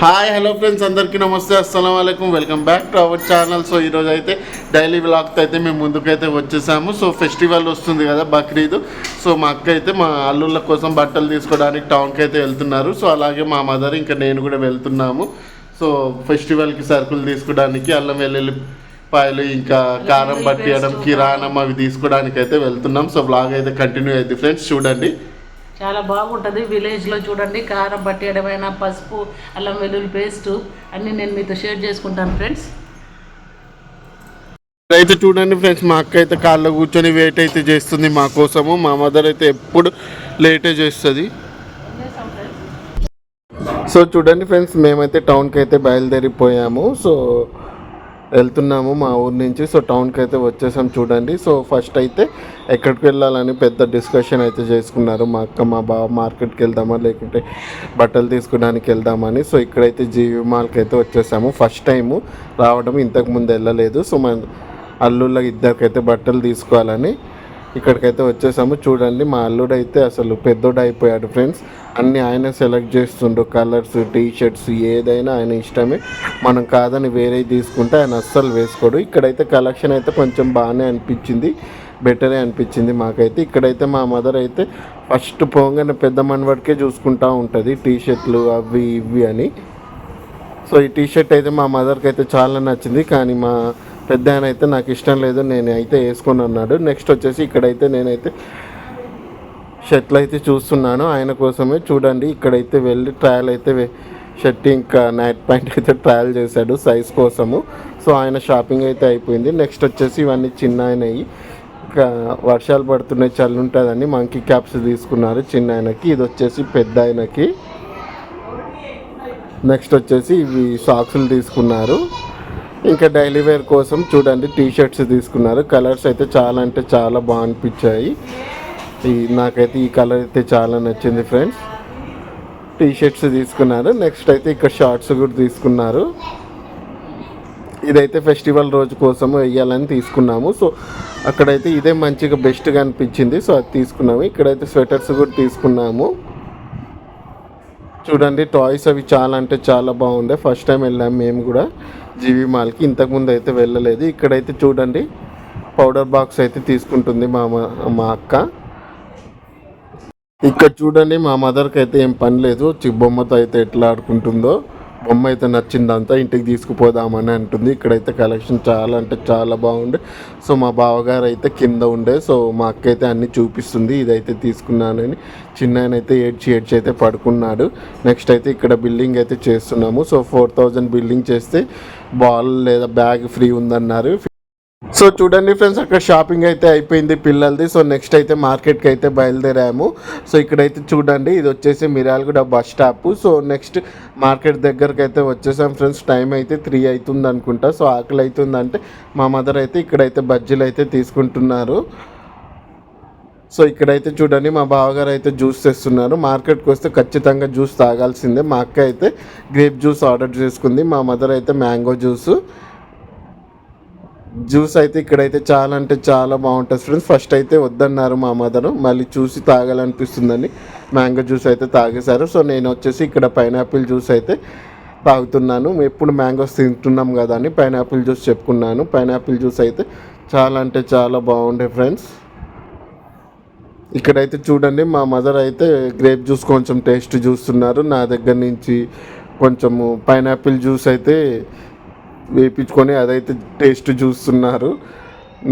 Hi hello friends అందరికీ నమస్తే అస్సలం అయికం welcome back to our channel so ఈరోజు అయితే డైలీ వ్లాగ్తో అయితే మేము ముందుకైతే వచ్చేసాము. సో ఫెస్టివల్ వస్తుంది కదా బక్రీద్. సో మా అక్క అయితే మా అల్లుళ్ళ కోసం బట్టలు తీసుకోవడానికి టౌన్కి అయితే వెళ్తున్నారు. సో అలాగే మా మదర్ ఇంకా నేను కూడా వెళ్తున్నాము. సో ఫెస్టివల్కి సరుకులు తీసుకోవడానికి అల్లం వెల్లుల్లి పాయలు ఇంకా కారం పట్టియడం కిరాణం అవి తీసుకోవడానికి అయితే వెళ్తున్నాం. సో బ్లాగ్ అయితే కంటిన్యూ అయింది ఫ్రెండ్స్ చూడండి. చాలా బాగుంటుంది. విలేజ్లో చూడండి కారం పట్టేయడమైనా పసుపు అల్లం వెల్లుల్లి పేస్ట్ అన్నీ నేను మీతో షేర్ చేసుకుంటాను ఫ్రెండ్స్. అయితే చూడండి ఫ్రెండ్స్ మా అక్క అయితే కాళ్ళ కూర్చొని వెయిట్ అయితే చేస్తుంది మా కోసము. మా మదర్ అయితే ఎప్పుడు లేటే చేస్తుంది. సో చూడండి ఫ్రెండ్స్ మేమైతే టౌన్కి అయితే బయలుదేరిపోయాము. సో వెళ్తున్నాము మా ఊరు నుంచి. సో టౌన్కి అయితే వచ్చేసాం చూడండి. సో ఫస్ట్ అయితే ఎక్కడికి వెళ్ళాలని పెద్ద డిస్కషన్ అయితే చేసుకున్నారు. మా అక్క మా బావ మార్కెట్కి వెళ్దామా లేకుంటే బట్టలు తీసుకోవడానికి వెళ్దామని. సో ఇక్కడైతే జీవి మాల్కి అయితే వచ్చేసాము. ఫస్ట్ టైము రావడం ఇంతకు ముందు వెళ్ళలేదు. సో మన అల్లుళ్ళ ఇద్దరికైతే బట్టలు తీసుకోవాలని ఇక్కడికైతే వచ్చేసాము. చూడండి మా అల్లుడు అయితే అసలు పెద్దోడు అయిపోయాడు ఫ్రెండ్స్. అన్నీ ఆయన సెలెక్ట్ చేస్తుండు. కలర్స్ టీ షర్ట్స్ ఏదైనా ఆయన ఇష్టమే. మనం కాదని వేరే తీసుకుంటే ఆయన అస్సలు వేసుకోడు. ఇక్కడైతే కలెక్షన్ అయితే కొంచెం బాగానే అనిపించింది. బెటరే అనిపించింది మాకైతే. ఇక్కడైతే మా మదర్ అయితే ఫస్ట్ పోగానే పెద్ద మనవాడికే చూసుకుంటా ఉంటుంది. టీ షర్ట్లు అవి ఇవి అని. సో ఈ టీ షర్ట్ అయితే మా మదర్కి అయితే చాలా నచ్చింది. కానీ మా పెద్ద ఆయన అయితే నాకు ఇష్టం లేదు నేను అయితే వేసుకొని అన్నాడు. నెక్స్ట్ వచ్చేసి ఇక్కడైతే నేనైతే షర్ట్లు అయితే చూస్తున్నాను. ఆయన కోసమే చూడండి ఇక్కడైతే వెళ్ళి ట్రయల్ అయితే షర్ట్ ఇంకా నైట్ ప్యాంట్ అయితే ట్రయల్ చేశాడు సైజ్ కోసము. సో ఆయన షాపింగ్ అయితే అయిపోయింది. నెక్స్ట్ వచ్చేసి ఇవన్నీ చిన్న ఆయనవి. ఇంకా వర్షాలు పడుతున్నాయి చల్లి ఉంటుందని మంకీ క్యాప్స్ తీసుకున్నారు చిన్న ఆయనకి. ఇది వచ్చేసి పెద్ద ఆయనకి. నెక్స్ట్ వచ్చేసి ఇవి సాక్సులు తీసుకున్నారు. ఇంకా డైలీ వేర్ కోసం చూడండి టీ షర్ట్స్ తీసుకున్నారు. కలర్స్ అయితే చాలా అంటే చాలా బాగా అనిపించాయి. ఈ నాకైతే ఈ కలర్ అయితే చాలా నచ్చింది ఫ్రెండ్స్. టీ షర్ట్స్ తీసుకున్నారు. నెక్స్ట్ అయితే ఇక్కడ షార్ట్స్ కూడా తీసుకున్నారు. ఇదైతే ఫెస్టివల్ రోజు కోసం వేయాలని తీసుకున్నాము. సో అక్కడైతే ఇదే మంచిగా బెస్ట్గా అనిపించింది. సో అది తీసుకున్నాము. ఇక్కడైతే స్వెటర్స్ కూడా తీసుకున్నాము. చూడండి టాయ్స్ అవి చాలా అంటే చాలా బాగుండే. ఫస్ట్ టైం వెళ్ళాం మేము కూడా. జీవి మాల్కి. ఇంతకుముందు అయితే వెళ్ళలేదు. ఇక్కడైతే చూడండి పౌడర్ బాక్స్ అయితే తీసుకుంటుంది మా మా అక్క. ఇక్కడ చూడండి మా మదర్కి అయితే ఏం పని లేదు. చి- బొమ్మతో అయితే ఎట్లా ఆడుకుంటుందో. బొమ్మ అయితే నచ్చిందంతా ఇంటికి తీసుకుపోదామని అంటుంది. ఇక్కడైతే కలెక్షన్ చాలా అంటే చాలా బాగుండే సో మా బావగారు అయితే కింద ఉండే సో మా అక్క అయితే అన్ని చూపిస్తుంది. ఇదైతే తీసుకున్నానని చిన్న అయితే ఏడ్చి ఏడ్చి అయితే పడుకున్నాడు. నెక్స్ట్ అయితే ఇక్కడ బిల్డింగ్ అయితే చేస్తున్నాము. సో ఫోర్ థౌజండ్ బిల్డింగ్ చేస్తే బాల్ లేదా బ్యాగ్ ఫ్రీ ఉందన్నారు. సో చూడండి ఫ్రెండ్స్ అక్కడ షాపింగ్ అయితే అయిపోయింది పిల్లలది. సో నెక్స్ట్ అయితే మార్కెట్కి అయితే బయలుదేరాము. సో ఇక్కడైతే చూడండి ఇది వచ్చేసి Miryalaguda bus stop. So next market దగ్గరకు అయితే వచ్చేసాం ఫ్రెండ్స్. టైం అయితే త్రీ అవుతుంది అనుకుంటా సో ఆకలి అవుతుందంటే మా మదర్ అయితే ఇక్కడైతే బజ్జీలు అయితే తీసుకుంటున్నారు. సో ఇక్కడైతే చూడండి మా బావగారు అయితే జ్యూస్ తెస్తున్నారు. మార్కెట్కి వస్తే ఖచ్చితంగా జ్యూస్ తాగాల్సిందే. మా అక్క అయితే గ్రేప్ జ్యూస్ ఆర్డర్ చేసుకుంది. మా మదర్ అయితే మ్యాంగో జ్యూస్ జ్యూస్ అయితే ఇక్కడైతే చాలా అంటే చాలా బాగుంటుంది ఫ్రెండ్స్ ఫస్ట్ అయితే వద్దన్నారు మా మదర్. మళ్ళీ చూసి తాగాలనిపిస్తుందని మ్యాంగో జ్యూస్ అయితే తాగేశారు. సో నేను వచ్చేసి ఇక్కడ పైనాపిల్ జ్యూస్ అయితే తాగుతున్నాను. ఎప్పుడు మ్యాంగోస్ తింటున్నాం కదా అని పైనాపిల్ జ్యూస్ చెప్పుకున్నాను. పైనాపిల్ జ్యూస్ అయితే చాలా అంటే చాలా బాగుండే ఫ్రెండ్స్ ఇక్కడైతే చూడండి మా మదర్ అయితే గ్రేప్ జ్యూస్ కొంచెం టేస్ట్ చూస్తున్నారు. నా దగ్గర నుంచి కొంచెము పైనాపిల్ జ్యూస్ అయితే వేపించుకొని అదైతే టేస్ట్ చూస్తున్నారు.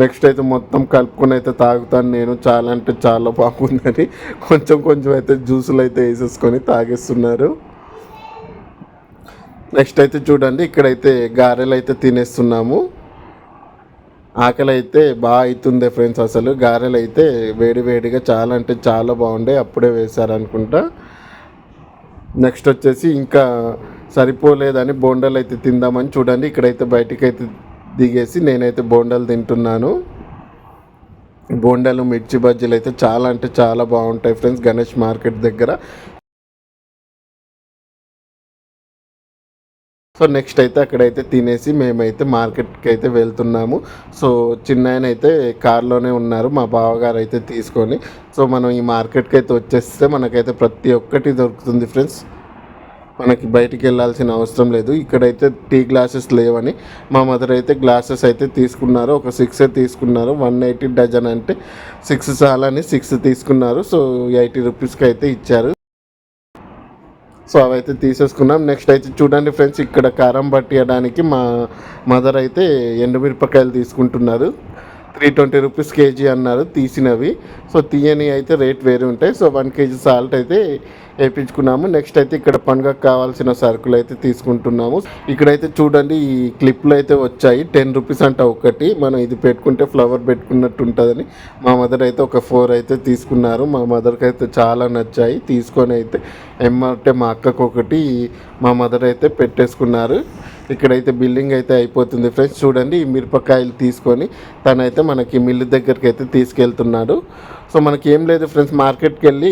నెక్స్ట్ అయితే మొత్తం కలుపుకొని అయితే తాగుతాను నేను. చాలా అంటే చాలా బాగుందని కొంచెం కొంచెం అయితే జ్యూసులు అయితే వేసేసుకొని తాగేస్తున్నారు. నెక్స్ట్ అయితే చూడండి ఇక్కడైతే గారెలు అయితే తినేస్తున్నాము. ఆకలి అయితే బాగా అవుతుంది ఫ్రెండ్స్ అసలు. గారెలు అయితే వేడి వేడిగా చాలా అంటే చాలా బాగుండే అప్పుడే వేశారనుకుంటా. నెక్స్ట్ వచ్చేసి ఇంకా సరిపోలేదని బోండాలు అయితే తిందామని చూడండి. ఇక్కడైతే బయటికి అయితే దిగేసి నేనైతే బోండాలు తింటున్నాను. బోండాలు మిర్చి బజ్జీలు అయితే చాలా అంటే చాలా బాగుంటాయి ఫ్రెండ్స్ గణేష్ మార్కెట్ దగ్గర. సో నెక్స్ట్ అయితే అక్కడైతే తినేసి మేమైతే మార్కెట్కి అయితే వెళ్తున్నాము. సో చిన్న ఆయన అయితే కార్లోనే ఉన్నారు మా బావగారు అయితే తీసుకొని. సో మనం ఈ మార్కెట్కి అయితే వచ్చేస్తే మనకైతే ప్రతి ఒక్కటి దొరుకుతుంది ఫ్రెండ్స్. మనకి బయటికి వెళ్ళాల్సిన అవసరం లేదు. ఇక్కడైతే టీ గ్లాసెస్ లేవని మా మదర్ అయితే గ్లాసెస్ అయితే తీసుకున్నారు. ఒక సిక్స్ తీసుకున్నారు. వన్ ఎయిటీ డజన్ అంటే సిక్స్ చాలని సిక్స్ తీసుకున్నారు. సో ఎయిటీ రూపీస్కి అయితే ఇచ్చారు. సో అవైతే తీసేసుకున్నాం. నెక్స్ట్ అయితే చూడండి ఫ్రెండ్స్ ఇక్కడ కారం పట్టియడానికి మా మదర్ అయితే ఎండుమిరపకాయలు తీసుకుంటున్నారు. త్రీ ట్వంటీ రూపీస్ కేజీ అన్నారు తీసినవి. సో తీయని అయితే రేట్ వేరే ఉంటాయి. సో వన్ కేజీ సాల్ట్ అయితే వేయించుకున్నాము. నెక్స్ట్ అయితే ఇక్కడ పండుగకు కావాల్సిన సరుకులు అయితే తీసుకుంటున్నాము. ఇక్కడైతే చూడండి ఈ క్లిప్లు అయితే వచ్చాయి. టెన్ రూపీస్ అంట ఒకటి. మనం ఇది పెట్టుకుంటే ఫ్లవర్ పెట్టుకున్నట్టు ఉంటుందని మా మదర్ అయితే ఒక ఫోర్ అయితే తీసుకున్నారు. మా మదర్కి అయితే చాలా నచ్చాయి. తీసుకొని అయితే ఎమ్మంటే మా అక్కకు ఒకటి మా మదర్ అయితే పెట్టేసుకున్నారు. ఇక్కడైతే బిల్డింగ్ అయితే అయిపోతుంది ఫ్రెండ్స్. చూడండి ఈ మిరపకాయలు తీసుకొని తనైతే మనకి మిల్లు దగ్గరికి అయితే తీసుకెళ్తున్నాడు. సో మనకి ఏం లేదు ఫ్రెండ్స్ మార్కెట్కి వెళ్ళి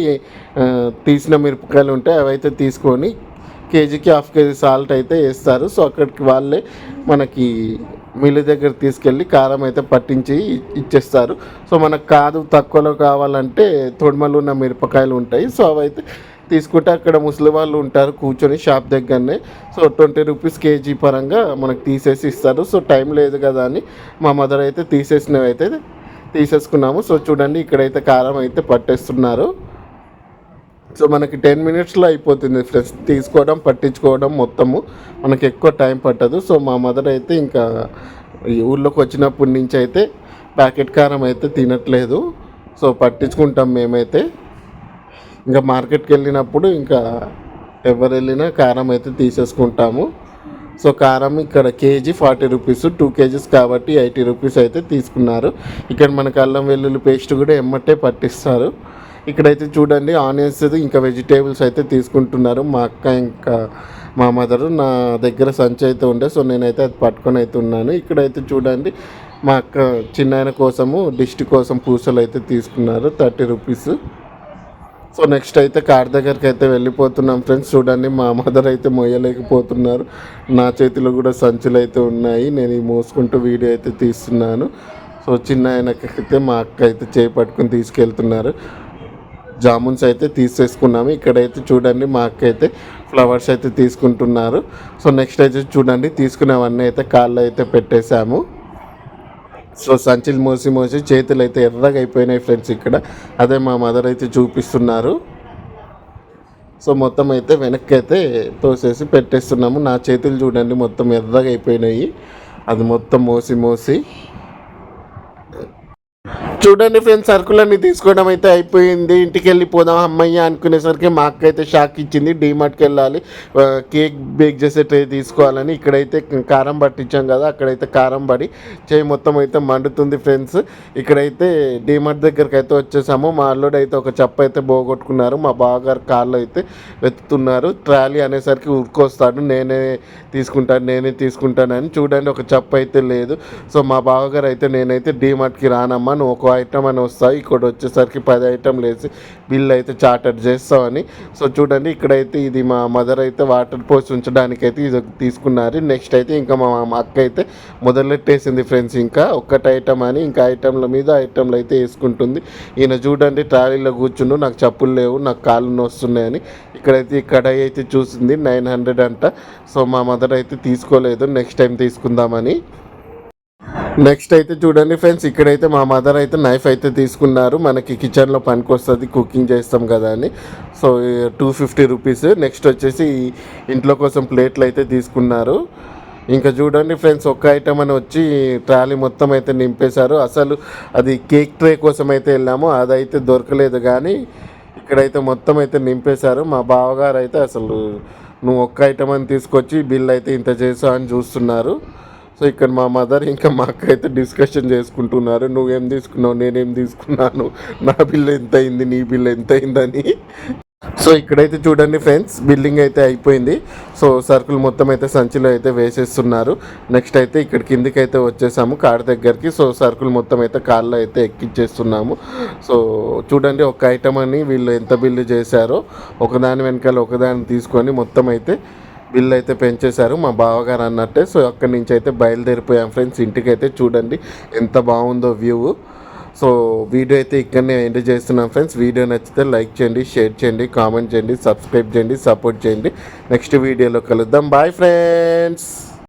తీసిన మిరపకాయలు ఉంటాయి అవైతే తీసుకొని కేజీకి హాఫ్ కేజీ సాల్ట్ అయితే వేస్తారు. సో అక్కడికి వాళ్ళే మనకి మిల్లు దగ్గర తీసుకెళ్ళి కారం అయితే పట్టించి ఇచ్చేస్తారు. సో మనకు కాదు తక్కువలో కావాలంటే తొడిమలు ఉన్న మిరపకాయలు ఉంటాయి. సో అవైతే తీసుకుంటే అక్కడ ముసలి వాళ్ళు ఉంటారు కూర్చొని షాప్ దగ్గరనే. సో ట్వంటీ రూపీస్ కేజీ పరంగా మనకు తీసేసి ఇస్తారు. సో టైం లేదు కదా అని మా మదర్ అయితే తీసేసినవి అయితే తీసేసుకున్నాము. సో చూడండి ఇక్కడైతే కారం అయితే పట్టేస్తున్నారు. సో మనకి టెన్ మినిట్స్లో అయిపోతుంది ఫ్రెండ్స్. తీసుకోవడం పట్టించుకోవడం మొత్తము. మనకి ఎక్కువ టైం పట్టదు. సో మా మదర్ అయితే ఇంకా ఈ ఊళ్ళోకి వచ్చినప్పటి నుంచి అయితే ప్యాకెట్ కారం అయితే తినట్లేదు. సో పట్టించుకుంటాం మేమైతే. ఇంకా మార్కెట్కి వెళ్ళినప్పుడు ఇంకా ఎవరు వెళ్ళినా కారం అయితే తీసేసుకుంటాము. సో కారం ఇక్కడ KG forty rupees two KGs కాబట్టి ఎయిటీ రూపీస్ అయితే తీసుకున్నారు. ఇక్కడ మనకు అల్లం వెల్లుల్లి పేస్ట్ కూడా ఎమ్మటే పట్టిస్తారు. ఇక్కడైతే చూడండి ఆనియన్స్ ఇంకా వెజిటేబుల్స్ అయితే తీసుకుంటున్నారు. మా అక్క ఇంకా మా మదరు నా దగ్గర సంచి అయితే ఉండే సో నేనైతే అది పట్టుకొని అయితే ఉన్నాను. ఇక్కడైతే చూడండి మా అక్క చిన్నాయన కోసము దిష్టి కోసం పూసలు అయితే తీసుకున్నారు థర్టీ రూపీస్. సో నెక్స్ట్ అయితే కార్ దగ్గరికి అయితే వెళ్ళిపోతున్నాం ఫ్రెండ్స్. చూడండి మా మదర్ అయితే మొయ్యలేకపోతున్నారు. నా చేతిలో కూడా సంచులు అయితే ఉన్నాయి. నేను ఈ మోసుకుంటూ వీడియో అయితే తీస్తున్నాను. సో చిన్న ఆయనకైతే మా అక్క అయితే చేపట్టుకుని తీసుకెళ్తున్నారు. జామున్స్ అయితే తీసేసుకున్నాము. ఇక్కడైతే చూడండి మా అక్క అయితే ఫ్లవర్స్ అయితే తీసుకుంటున్నారు. సో నెక్స్ట్ అయితే చూడండి తీసుకునేవన్నీ అయితే కాళ్ళు అయితే పెట్టేశాము. సో సంచులు మోసి మోసి చేతులు అయితే ఎర్రగా అయిపోయినాయి ఫ్రెండ్స్ ఇక్కడ. అదే మా మదర్ అయితే చూపిస్తున్నారు. సో మొత్తం అయితే వెనక్కి అయితే తోసేసి పెట్టేస్తున్నాము. నా చేతులు చూడండి మొత్తం ఎర్రగా అయిపోయినాయి. అది మొత్తం మోసి మోసి. చూడండి ఫ్రెండ్స్ సరుకులన్నీ తీసుకోవడం అయితే అయిపోయింది. ఇంటికి వెళ్ళిపోదాం అమ్మయ్య అనుకునేసరికి మా అక్క అయితే షాక్ ఇచ్చింది. డీమార్ట్కి వెళ్ళాలి. కేక్ బేక్ చేసే ట్రే తీసుకోవాలని. ఇక్కడైతే కారం పట్టించాం కదా అక్కడైతే కారం పడి చేయి మొత్తం అయితే మండుతుంది ఫ్రెండ్స్. ఇక్కడైతే డీమార్ట్ దగ్గరికి అయితే వచ్చేసాము. మా అల్లుడు అయితే ఒక చెప్ప అయితే పోగొట్టుకున్నారు మా బావగారు కార్లో అయితే వెతుకుతున్నారు ట్రాలీ అనేసరికి ఉరికొస్తాడు. నేనే తీసుకుంటాను నేనే తీసుకుంటానని చూడండి ఒక చెప్ప అయితే లేదు. సో మా బావగారు అయితే నేనైతే డీమార్ట్కి రానమ్మా నువ్వు ఒక ఐటమ్ అని వస్తాయి. ఇక్కడ వచ్చేసరికి పది ఐటమ్లు వేసి బిల్ అయితే చార్టర్ చేస్తావని సో చూడండి ఇక్కడైతే ఇది మా మదర్ అయితే వాటర్ పోసి ఉంచడానికి అయితే ఇది తీసుకున్నారు. నెక్స్ట్ అయితే ఇంకా మా మా అక్క అయితే మొదలెట్టేసింది ఫ్రెండ్స్ ఇంకా. ఒక్కటి ఐటమ్ అని ఇంకా ఐటమ్ల మీద ఐటమ్లు అయితే వేసుకుంటుంది. ఈయన చూడండి ట్రాలీలో కూర్చుండు. నాకు చెప్పులు లేవు నాకు కాళ్ళు నొస్తున్నాయని ఇక్కడైతే కడాయి అయితే చూసింది నైన్ హండ్రెడ్ అంట. సో మా మదర్ అయితే తీసుకోలేదు. నెక్స్ట్ టైం తీసుకుందామని. నెక్స్ట్ అయితే చూడండి ఫ్రెండ్స్ ఇక్కడైతే మా మదర్ అయితే నైఫ్ అయితే తీసుకున్నారు. మనకి కిచెన్లో పనికి వస్తుంది కుకింగ్ చేస్తాం కదా అని. So two fifty rupees next వచ్చేసి ఇంట్లో కోసం ప్లేట్లు అయితే తీసుకున్నారు. ఇంకా చూడండి ఫ్రెండ్స్ ఒక్క ఐటమ్ అని వచ్చి ట్రాలీ మొత్తం అయితే నింపేశారు. అసలు అది కేక్ ట్రే కోసం అయితే వెళ్ళాము అదైతే దొరకలేదు కానీ ఇక్కడైతే మొత్తం అయితే నింపేశారు. మా బావగారు అయితే అసలు నువ్వు ఒక్క ఐటమ్ అని తీసుకొచ్చి బిల్ అయితే ఇంత చేసావు అని చూస్తున్నారు. సో ఇక్కడ మా మదర్ ఇంకా మా అక్క అయితే డిస్కషన్ చేసుకుంటున్నారు. నువ్వేం తీసుకున్నావు? నేనేం తీసుకున్నాను? నా బిల్ ఎంత అయింది నీ బిల్ ఎంత అయిందని సో ఇక్కడైతే చూడండి ఫ్రెండ్స్ బిల్డింగ్ అయితే అయిపోయింది. సో సరుకులు మొత్తం అయితే సంచిలో అయితే వేసేస్తున్నారు. నెక్స్ట్ అయితే ఇక్కడ కిందికి అయితే వచ్చేసాము కార్ దగ్గరికి. సో సరుకులు మొత్తం అయితే కార్లో అయితే ఎక్కించేస్తున్నాము సో చూడండి ఒక ఐటమ్ అని వీళ్ళు ఎంత బిల్లు చేశారో. ఒకదాని వెనకాల ఒకదాన్ని తీసుకొని మొత్తం అయితే బిల్ అయితే పెంచేశారు మా బావగారు అన్నట్టే. సో అక్కడి నుంచి అయితే బయలుదేరిపోయాం ఫ్రెండ్స్ ఇంటికి అయితే చూడండి ఎంత బాగుందో వ్యూ. సో వీడియో అయితే ఇక్కడనే ఎండ్ చేస్తున్నాం ఫ్రెండ్స్. వీడియో నచ్చితే లైక్ చేయండి షేర్ చేయండి కామెంట్ చేయండి సబ్స్క్రైబ్ చేయండి సపోర్ట్ చేయండి. నెక్స్ట్ వీడియోలో కలుద్దాం. Bye friends!